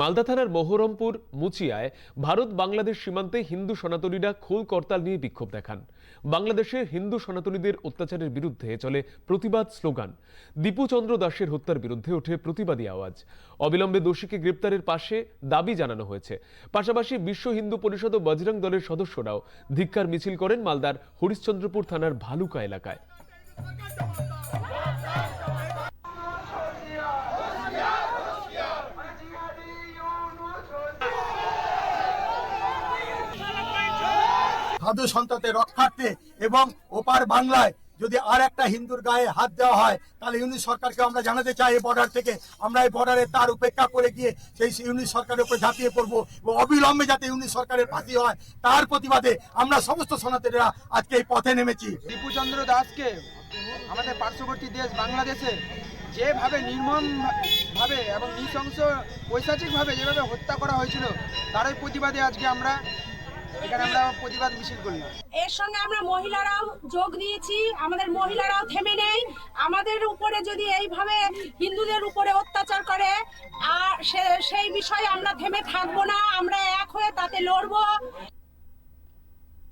মালদা থানার মোহরমপুর মুচিয়ায় ভারত বাংলাদেশ সীমান্তে হিন্দু সনাতনীরা খোল করতাল নিয়ে বিক্ষোভ দেখান। বাংলাদেশে হিন্দু সনাতনীদের অত্যাচারের বিরুদ্ধে চলে প্রতিবাদ স্লোগান। দীপুচন্দ্র দাসের হত্যার বিরুদ্ধে ওঠে প্রতিবাদী আওয়াজ। অবিলম্বে দোষীকে গ্রেপ্তারের পাশে দাবি জানানো হয়েছে। পাশাপাশি বিশ্ব হিন্দু পরিষদ ও বজরং দলের সদস্যরাও ধিক্কার মিছিল করেন মালদার হরিশ্চন্দ্রপুর থানার ভালুকা এলাকায়। সাধু সন্ততে রক্ষার্থে এবং ওপার বাংলায় যদি আর একটা হিন্দুর গায়ে হাত দেওয়া হয়, তাহলে ইউনিট সরকারকে আমরা জানাতে চাই এই বর্ডার থেকে। আমরা এই বর্ডারে তার উপেক্ষা করে গিয়ে সেই ইউনিট সরকারের উপর ঝাঁপিয়ে পড়ব এবং অবিলম্বে যাতে ইউনিট সরকারের ফাঁসি হয়, তার প্রতিবাদে আমরা সমস্ত সনাতনীরা আজকে এই পথে নেমেছি। দীপুচন্দ্র দাসকে আমাদের পার্শ্ববর্তী দেশ বাংলাদেশে যেভাবে নির্মম ভাবে এবং নৃশংস পৈশাচিকভাবে যেভাবে হত্যা করা হয়েছিল, তারই প্রতিবাদে আজকে আমরা এর সঙ্গে আমরা মহিলারাও যোগ দিয়েছি, আমাদের মহিলারাও থেমে নেই। আমাদের উপরে যদি এইভাবে হিন্দুদের উপরে অত্যাচার করে, আর সেই বিষয়ে আমরা থেমে থাকব না, আমরা এক হয়ে তাতে লড়বো।